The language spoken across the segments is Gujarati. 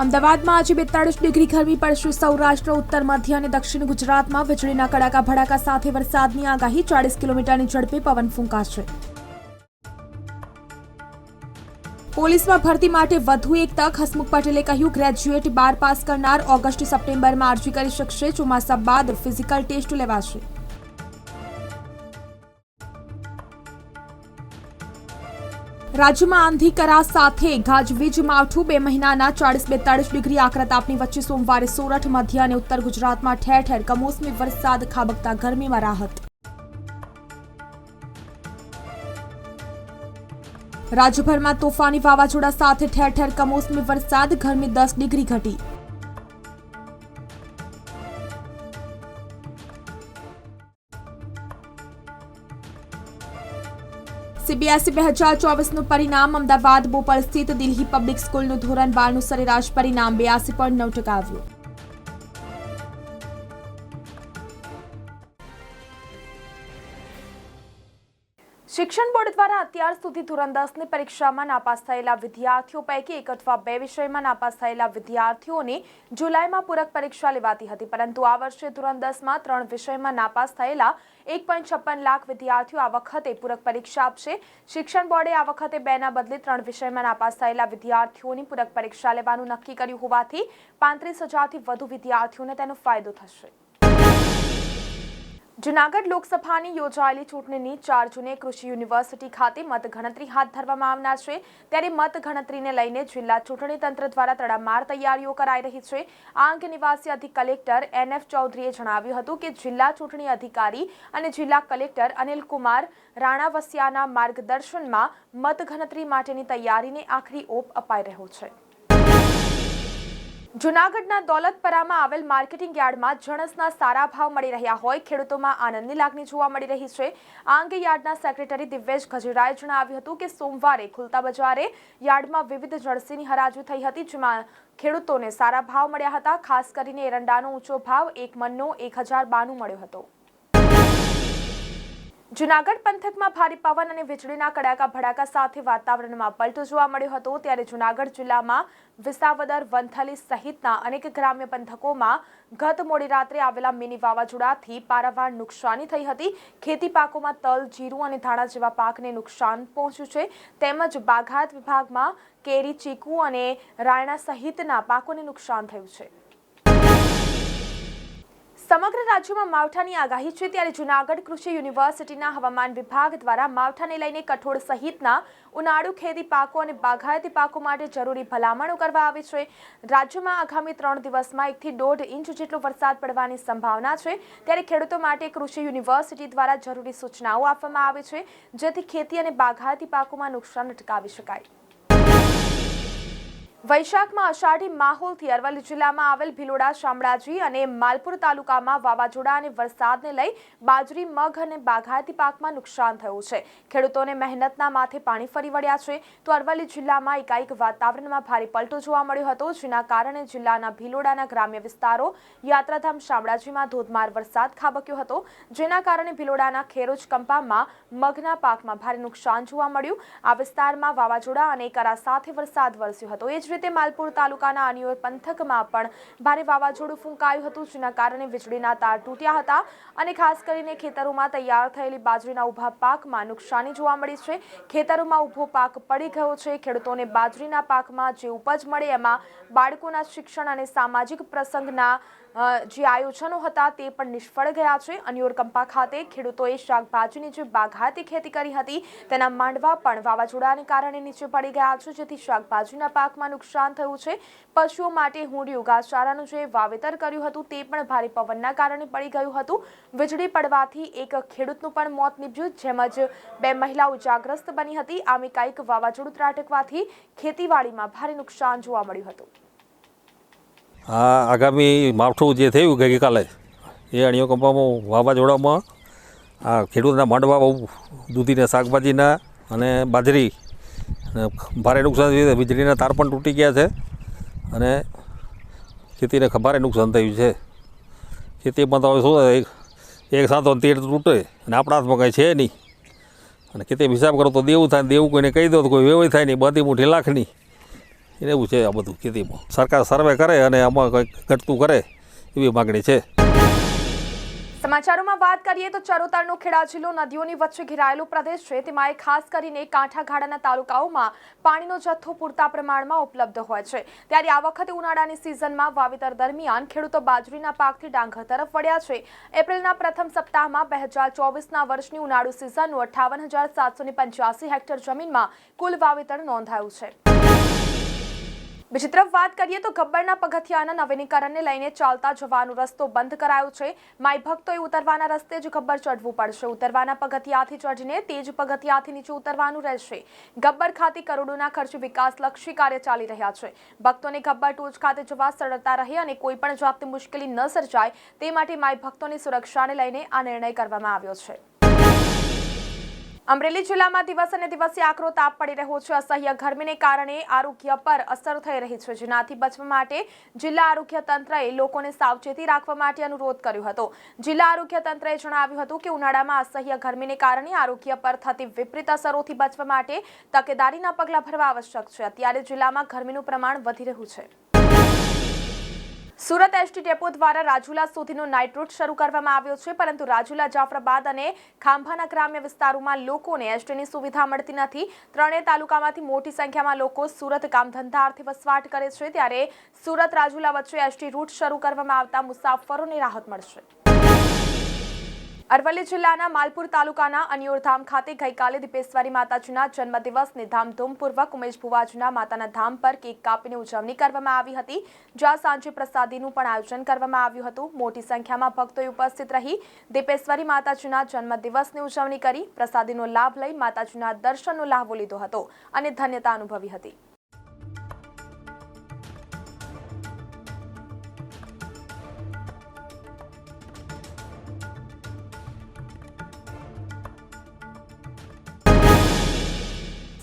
અમદાવાદમાં આજે બેતાળીસ ડિગ્રી ગરમી પડશે. સૌરાષ્ટ્ર, ઉત્તર, મધ્ય અને દક્ષિણ ગુજરાતમાં વીજળીના કડાકા, ભડાકા સાથે વરસાદની આગાહી. ચાળીસ કિલોમીટરની ઝડપે પવન ફૂંકાશે. પોલીસમાં ભરતી માટે વધુ એક તક. હસમુખ પટેલે કહ્યું, ગ્રેજ્યુએટ બાર પાસ કરનાર ઓગસ્ટ સપ્ટેમ્બરમાં અરજી કરી શકશે. ચોમાસા બાદ ફિઝિકલ ટેસ્ટ લેવાશે. રાજ્યમાં આંધી કરા સાથે ગાજવીજ માવઠું બે મહિનાના ચાળીસ બેતાળીસ ડિગ્રી આકરા તાપની વચ્ચે સોમવારે સોરઠ, મધ્ય અને ઉત્તર ગુજરાતમાં ઠેર ઠેર કમોસમી વરસાદ ખાબકતા ગરમીમાં રાહત. રાજ્યભરમાં તોફાની વાવાઝોડા સાથે ઠેર ઠેર કમોસમી વરસાદ, ગરમી દસ ડિગ્રી ઘટી. સીબીએસઈ બે હજાર ચોવીસનું પરિણામ. અમદાવાદ, બોપલ સ્થિત દિલ્હી પબ્લિક સ્કૂલનું ધોરણ બારનું સરેરાશ પરિણામ બ્યાસી પોઈન્ટ નવ ટકા આવ્યું. શિક્ષણ બોર્ડ દ્વારા અત્યાર સુધી ધોરણ દસની પરીક્ષામાં નાપાસ થયેલા વિદ્યાર્થીઓ પૈકી એક અથવા બે વિષયમાં નાપાસ થયેલા વિદ્યાર્થીઓને જુલાઈમાં પૂરક પરીક્ષા લેવાતી હતી. પરંતુ આ વર્ષે ધોરણ દસમાં ત્રણ વિષયમાં નાપાસ થયેલા એક પોઈન્ટ છપ્પન લાખ વિદ્યાર્થીઓ આ વખતે પૂરક પરીક્ષા આપશે. શિક્ષણ બોર્ડે આ વખતે બેના બદલે ત્રણ વિષયમાં નાપાસ થયેલા વિદ્યાર્થીઓની પૂરક પરીક્ષા લેવાનું નક્કી કર્યું હોવાથી પાંત્રીસ હજારથી વધુ વિદ્યાર્થીઓને તેનો ફાયદો થશે. જુનાગઢ લોકસભાની યોજાયેલી ચૂંટણીની ચાર જૂને કૃષિ યુનિવર્સિટી ખાતે મતગણતરી હાથ ધરવામાં આવનાર છે. ત્યારે મતગણતરીને લઈને જિલ્લા ચૂંટણી તંત્ર દ્વારા તડામાર તૈયારીઓ કરાઈ રહી છે. આ અંગે નિવાસી અધિક કલેક્ટર એન એફ ચૌધરીએ જણાવ્યું હતું કે જિલ્લા ચૂંટણી અધિકારી અને જિલ્લા કલેક્ટર અનિલ કુમાર રાણાવસિયાના માર્ગદર્શનમાં મતગણતરી માટેની તૈયારીને આખરી ઓપ અપાઈ રહ્યો છે. જુનાગઢના દોલતપરામાં આવેલ માર્કેટિંગ યાર્ડમાં જણસના સારા ભાવ મળી રહ્યા હોય, ખેડૂતોમાં આનંદની લાગણી જોવા મળી રહી છે. આ અંગે યાર્ડના સેક્રેટરી દિવ્યેશ ગજરાએ જણાવ્યું હતું કે સોમવારે ખુલતા બજારે યાર્ડમાં વિવિધ જળસીની હરાજી થઈ હતી, જેમાં ખેડૂતોને સારા ભાવ મળ્યા હતા. ખાસ કરીને એરંડાનો ઊંચો ભાવ, એક મનનો, એક હજાર બાનું મળ્યો હતો. જુનાગઢ પંથકમાં ભારે પવન અને વીજળીના કડાકા ભડાકા સાથે વાતાવરણમાં પલટો જોવા મળ્યો હતો. ત્યારે જુનાગઢ જિલ્લામાં વિસાવદર, વંથલી સહિતના અનેક ગ્રામ્ય પંથકોમાં ગત મોડી રાત્રે આવેલા મિની વાવાઝોડાથી પારાવાર નુકસાની થઈ હતી. ખેતી પાકોમાં તલ, જીરું અને ધાણા જેવા પાકને નુકસાન પહોંચ્યું છે. તેમજ બાઘાત વિભાગમાં કેરી, ચીકુ અને રાયણા સહિતના પાકોને નુકસાન થયું છે. સમગ્ર રાજ્યમાં માવઠાની આગાહી છે ત્યારે જુનાગઢ કૃષિ યુનિવર્સિટીના હવામાન વિભાગ દ્વારા માવઠાને લઈને કઠોળ સહિતના ઉનાળુ ખેતી પાકો અને બાગાયતી પાકો માટે જરૂરી ભલામણો કરવા આવી છે. રાજ્યમાં આગામી ત્રણ દિવસમાં એકથી દોઢ ઇંચ જેટલો વરસાદ પડવાની સંભાવના છે. ત્યારે ખેડૂતો માટે કૃષિ યુનિવર્સિટી દ્વારા જરૂરી સૂચનાઓ આપવામાં આવી છે, જેથી ખેતી અને બાગાયતી પાકોમાં નુકસાન અટકાવી શકાય. વૈશાખમાં અષાઢી માહોલથી અરવલ્લી જિલ્લામાં આવેલ ભિલોડા, શામળાજી અને માલપુર તાલુકામાં વાવાઝોડા અને વરસાદને લઈ બાજરી, મગ અને બાગાયતી પાકમાં નુકસાન થયું છે. ખેડૂતોને મહેનતના માથે પાણી ફરી વળ્યા છે. તો અરવલ્લી જિલ્લામાં એકાએક વાતાવરણમાં ભારે પલટો જોવા મળ્યો હતો, જેના કારણે જિલ્લાના ભિલોડાના ગ્રામ્ય વિસ્તારો યાત્રાધામ શામળાજીમાં ધોધમાર વરસાદ ખાબક્યો હતો. જેના કારણે ભિલોડાના ખેરોજ કંપામાં મગના પાકમાં ભારે નુકસાન જોવા મળ્યું. આ વિસ્તારમાં વાવાઝોડા અને કરા સાથે વરસાદ વરસ્યો હતો. એ જ રીતે માલપુર તાલુકાના અનિયોર પંથકમાં પણ ભારે વાવાઝોડું ફૂંકાયું હતું, જેના કારણે વીજળીના તાર તૂટ્યા હતા અને ખાસ કરીને ખેતરોમાં તૈયાર થયેલી બાજરીના ઊભા પાકમાં નુકસાની જોવા મળી છે. ખેતરોમાં ઊભો પાક પડી ગયો છે. ખેડૂતોને બાજરીના પાકમાં જે ઉપજ મળે એમાં બાળકોના શિક્ષણ અને સામાજિક પ્રસંગના જે આયોજનો હતા તે પણ નિષ્ફળ ગયા છે. અન્યોર કંપા ખાતે ખેડૂતોએ શાકભાજીની જે બાગાયતી ખેતી કરી હતી, તેના માંડવા પણ વાવાઝોડાને કારણે નીચે પડી ગયા છે, જેથી શાકભાજીના પાકમાં નુકસાન થયું છે. પશુઓ માટે હુંડિયું ઘાસચારાનું જે વાવેતર કર્યું હતું, તે પણ ભારે પવનના કારણે પડી ગયું હતું. વીજળી પડવાથી એક ખેડૂતનું પણ મોત નીપજ્યું જેમજ બે મહિલાઓ ઇજાગ્રસ્ત બની હતી. આમ કાંઈક વાવાઝોડું ત્રાટકવાથી ખેતીવાડીમાં ભારે નુકસાન જોવા મળ્યું હતું. આ આગામી માવઠું જે થયું ગઈકાલે, એ અણીઓ કંપામાં વાવાઝોડામાં આ ખેડૂતના માંડવા બહુ દૂધીના શાકભાજીના અને બાજરી ભારે નુકસાન થયું વીજળીના તાર પણ તૂટી ગયા છે અને ખેતીને ભારે નુકસાન થયું છે. ખેતીમાં તો હવે શું એક એક સાથો તેર તૂટે અને આપણા હાથમાં કંઈ છે નહીં. અને ખેતી હિસાબ કરો તો દેવું થાય દેવું કોઈને કહી દો તો કોઈ વ્યવહાર થાય નહીં, બધી મૂઠી લાખની. એને એવું છે આ બધું ખેતીમાં. સરકાર સર્વે કરે અને આમાં કંઈક ઘટતું કરે એવી માગણી છે. સમાચારોમાં વાત કરીએ તો ચરોતરનો ખેડા જિલ્લો નદીઓની વચ્ચે ઘેરાયેલો પ્રદેશ છે. તેમાં એ ખાસ કરીને કાંઠાગાળાના તાલુકાઓમાં પાણીનો જથ્થો પૂરતા પ્રમાણમાં ઉપલબ્ધ હોય છે. ત્યારે આ વખતે ઉનાળાની સિઝનમાં વાવેતર દરમિયાન ખેડૂતો બાજરીના પાકથી ડાંગર તરફ વળ્યા છે. એપ્રિલના પ્રથમ સપ્તાહમાં બે હજાર ચોવીસના વર્ષની ઉનાળુ સિઝનનું અઠ્ઠાવન હજાર સાતસો પંચ્યાસી હેક્ટર જમીનમાં કુલ વાવેતર નોંધાયું છે. બીજી તરફ વાત કરીએ તો ગબ્બરના પગથિયાના નવીનીકરણને લઈને ચાલતા જવાનો રસ્તો બંધ કરાયો છે. માઈ ભક્તોએ ઉતરવાના રસ્તે જ ગબ્બર ચડવું પડશે. ઉતરવાના પગથિયાથી ચડીને તે જ પગથિયાથી નીચે ઉતરવાનું રહેશે. ગબ્બર ખાતે કરોડોના ખર્ચે વિકાસલક્ષી કાર્ય ચાલી રહ્યા છે. ભક્તોને ગબ્બર ટોચ ખાતે જવા સરળતા રહે અને કોઈ પણ જાતની મુશ્કેલી ન સર્જાય તે માટે માઈ ભક્તોની સુરક્ષાને લઈને આ નિર્ણય કરવામાં આવ્યો છે. અમરેલી જિલ્લામાં દિવસ અને દિવસે આકરો તાપ પડી રહ્યો છે. અસહ્ય ગરમીને કારણે આરોગ્ય પર અસર થઈ રહી છે. જેનાથી બચવા માટે જિલ્લા આરોગ્ય તંત્રએ લોકોને સાવચેતી રાખવા માટે અનુરોધ કર્યો હતો. જિલ્લા આરોગ્ય તંત્રએ જણાવ્યું હતું કે ઉનાળામાં અસહ્ય ગરમીને કારણે આરોગ્ય પર થતી વિપરીત અસરોથી બચવા માટે તકેદારીના પગલાં ભરવા આવશ્યક છે. અત્યારે જિલ્લામાં ગરમીનું પ્રમાણ વધી રહ્યું છે. સુરત એસટી ડેપો દ્વારા રાજુલા સુધીનો નાઇટ રૂટ શરૂ કરવામાં આવ્યો છે, પરંતુ રાજુલા, જાફરાબાદ અને ખાંભાના ગ્રામ્ય વિસ્તારોમાં લોકોને એસટીની સુવિધા મળતી નથી. ત્રણેય તાલુકામાંથી મોટી સંખ્યામાં લોકો સુરત કામધંધા અર્થે વસવાટ કરે છે. ત્યારે સુરત રાજુલા વચ્ચે એસટી રૂટ શરૂ કરવામાં આવતા મુસાફરોને રાહત મળશે. અરવલ્લી જિલ્લાના માલપુર તાલુકાના અનિયોરધામ ખાતે ગઈકાલે દીપેશ્વરી માતાજીના જન્મદિવસની ધામધૂમપૂર્વક ઉમેશ ભુવાજીના માતાના ધામ પર કેક કાપીને ઉજવણી કરવામાં આવી હતી. જ્યાં સાંજે પ્રસાદીનું પણ આયોજન કરવામાં આવ્યું હતું. મોટી સંખ્યામાં ભક્તોએ ઉપસ્થિત રહી દીપેશ્વરી માતાજીના જન્મદિવસની ઉજવણી કરી. પ્રસાદીનો લાભ લઈ માતાજીના દર્શનનો લાભો લીધો હતો અને ધન્યતા અનુભવી હતી.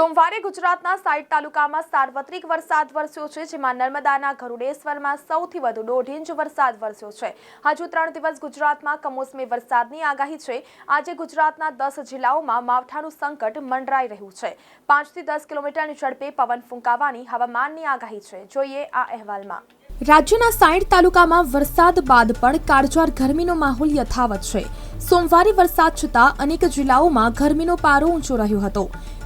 સોમવારે ગુજરાતના સાઈટ તાલુકામાં સાર્વત્રિક વરસાદ વરસ્યો છે, જેમાં નર્મદાના ગરુડેશ્વરમાં સૌથી વધુ દોઢ ઇંચ વરસાદ વરસ્યો છે. હજુ ત્રણ દિવસ ગુજરાતમાં કમોસમી વરસાદની આગાહી છે. આજે ગુજરાતના દસ જિલ્લાઓમાં માવઠાનું સંકટ મંડરાઈ રહ્યું છે. પાંચથી દસ કિલોમીટરની ઝડપે પવન ફૂંકાવાની હવામાનની આગાહી છે. જોઈએ આ અહેવાલમાં. રાજ્યના સાઈઠ તાલુકામાં વરસાદ બાદ પણ કાળજાર ગરમીનો માહોલ યથાવત છે. સોમવારે વરસાદ છતાં અનેક જિલ્લાઓમાં ગરમીનો પારો ઊંચો રહ્યો હતો.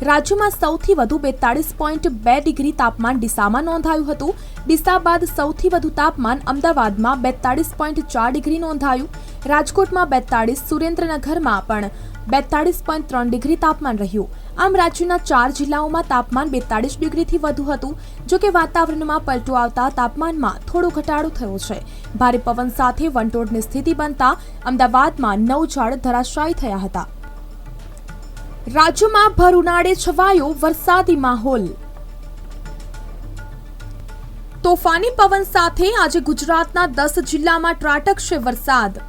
રાજ્યમાં સૌથી વધુ બેતાળીસ પોઈન્ટ બે ડિગ્રી તાપમાન ડીસામાં નોંધાયું હતું. ડીસા બાદ સૌથી વધુ તાપમાન અમદાવાદમાં બેતાળીસ પોઈન્ટ ચાર ડિગ્રી નોંધાયું. રાજકોટમાં બેતાળીસ, સુરેન્દ્રનગરમાં પણ બેતાળીસ પોઈન્ટ ત્રણ ડિગ્રી તાપમાન રહ્યું. આમ રાજ્યના ચાર જિલ્લાઓમાં તાપમાન બેતાળીસ ડિગ્રીથી વધુ હતું. જોકે વાતાવરણમાં પલટો આવતા તાપમાનમાં થોડો ઘટાડો થયો છે. ભારે પવન સાથે વંટોળની સ્થિતિ બનતા અમદાવાદમાં નવ ઝાડ ધરાશાયી થયા હતા. રાજ્યમાં ભર ઉનાળે છવાયો વરસાદી માહોલ. તોફાની પવન સાથે આજે ગુજરાતના દસ જિલ્લામાં ત્રાટકશે વરસાદ.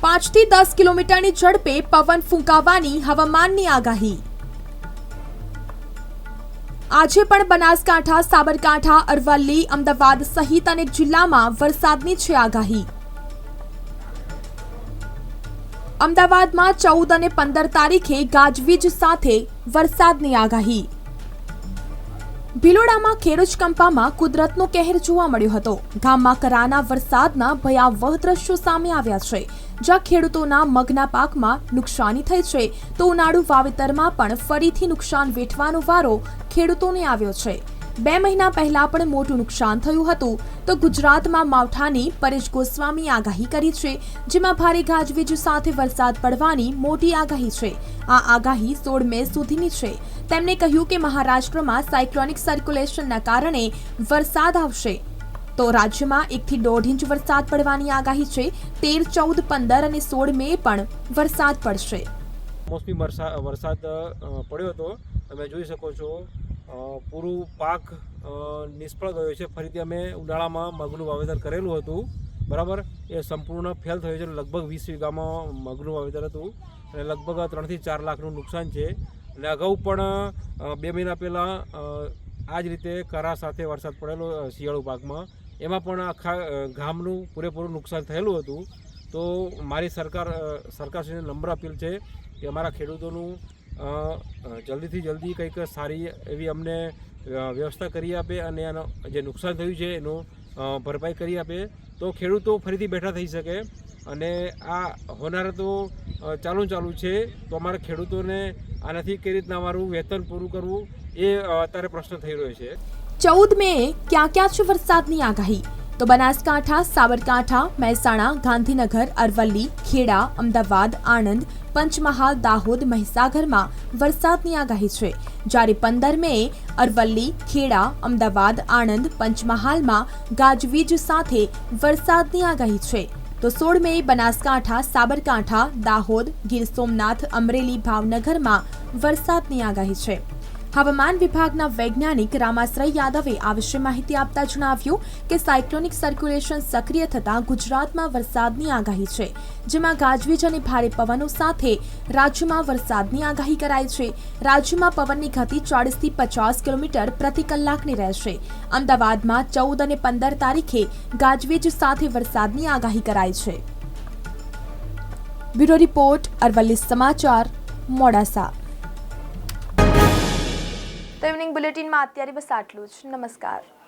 પાંચથી દસ કિલોમીટરની ઝડપે પવન ફૂંકાવાની હવામાનની આગાહી. આજે પણ બનાસકાંઠા, સાબરકાંઠા, અરવલ્લી, અમદાવાદ સહિત અનેક જિલ્લામાં વરસાદની છે આગાહી. અમદાવાદમાં ચૌદ અને પંદર તારીખે ગાજવીજ સાથે વરસાદની આગાહી. ભિલોડામાં ખેડૂત કંપામાં કુદરતનો કહેર જોવા મળ્યો હતો. ગામમાં કરાના વરસાદના ભયાવહ દ્રશ્યો સામે આવ્યા છે. જ્યાં ખેડૂતોના મગના પાકમાં નુકસાની થઈ છે, તો ઉનાળુ વાવેતરમાં પણ ફરીથી નુકસાન વેઠવાનો વારો ખેડૂતોને આવ્યો છે. બે મહિના પહેલા પણ મોટું નુકસાન થયું હતું. તો ગુજરાતમાં માવઠાની પરેશ ગોસ્વામી આગાહી કરી છે, જેમાં ભારે ગાજવીજ સાથે વરસાદ પડવાની મોટી આગાહી છે. આ આગાહી સોળ મે સુધીની છે. તેમણે કહ્યું કે મહારાષ્ટ્રમાં સાયક્લોનિક સર્ક્યુલેશનના કારણે વરસાદ આવશે. તો રાજ્યમાં એકથી દોઢ ઇંચ વરસાદ પડવાની આગાહી છે. તેર, ચૌદ, પંદર અને સોળ મે પણ વરસાદ પડશે. મોસમી વરસાદ પડ્યો હતો. તમે જોઈ શકો છો પૂરું પાક નિષ્ફળ ગયો છે. ફરીથી અમે ઉનાળામાં મગનું વાવેતર કરેલું હતું. બરાબર? એ સંપૂર્ણ ફેલ થયું છે. લગભગ વીસ વીઘામાં મગનું વાવેતર હતું. અને લગભગ ત્રણથી ચાર લાખનું નુકસાન છે. અને અગાઉ પણ બે મહિના પહેલાં આ જ રીતે કરા સાથે વરસાદ પડેલો શિયાળુ પાકમાં. એમાં પણ આખા ગામનું પૂરેપૂરું નુકસાન થયેલું હતું. તો મારી સરકાર સરકારશ્રીને નમ્ર અપીલ છે કે અમારા ખેડૂતોનું જલ્દીથી જલ્દી કંઈક સારી એવી અમને વ્યવસ્થા કરી આપે અને એનો જે નુકસાન થયું છે એનું ભરપાઈ કરી આપે. તો ખેડૂતો ફરીથી બેઠા થઈ શકે અને આ હોનારતો ચાલુ ચાલુ છે. તો અમારા ખેડૂતોને આનાથી કઈ રીતના અમારું વેતન પૂરું કરવું એ અત્યારે પ્રશ્ન થઈ રહ્યો છે. ચૌદ મે ક્યાં ક્યાં છે વરસાદની આગાહી? તો બનાસકાંઠા, સાબરકાંઠા, મહેસાણા, ગાંધીનગર, અરવલ્લી, ખેડા, અમદાવાદ, આણંદ, પંચમહાલ, દાહોદ, મહીસાગરમાં વરસાદની આગાહી છે. જ્યારે પંદર મે અરવલ્લી, ખેડા, અમદાવાદ, આણંદ, પંચમહાલમાં ગાજવીજ સાથે વરસાદની આગાહી છે. તો સોળ મે બનાસકાંઠા, સાબરકાંઠા, દાહોદ, ગીર સોમનાથ, અમરેલી, ભાવનગરમાં વરસાદની આગાહી છે. હવામાન વિભાગના વૈજ્ઞાનિક રામાશ્રય યાદવે આ વિશે માહિતી આપતા જણાવ્યું કે સાયક્લોનિક સર્ક્યુલેશન સક્રિય થતાં ગુજરાતમાં વરસાદની આગાહી છે, જેમાં ગાજવીજ અને ભારે પવનો સાથે રાજ્યમાં વરસાદની આગાહી કરાઈ છે. રાજ્યમાં પવનની ગતિ ચાળીસથી પચાસ કિલોમીટર પ્રતિ કલાકની રહેશે. અમદાવાદમાં ચૌદ અને પંદર તારીખે ગાજવીજ સાથે વરસાદની આગાહી કરાઈ છે. બ્યુરો રિપોર્ટ અરવલ્લી સમાચાર મોડાસા. તો ઇવનિંગ બુલેટિનમાં અત્યારે બસ આટલું જ. નમસ્કાર.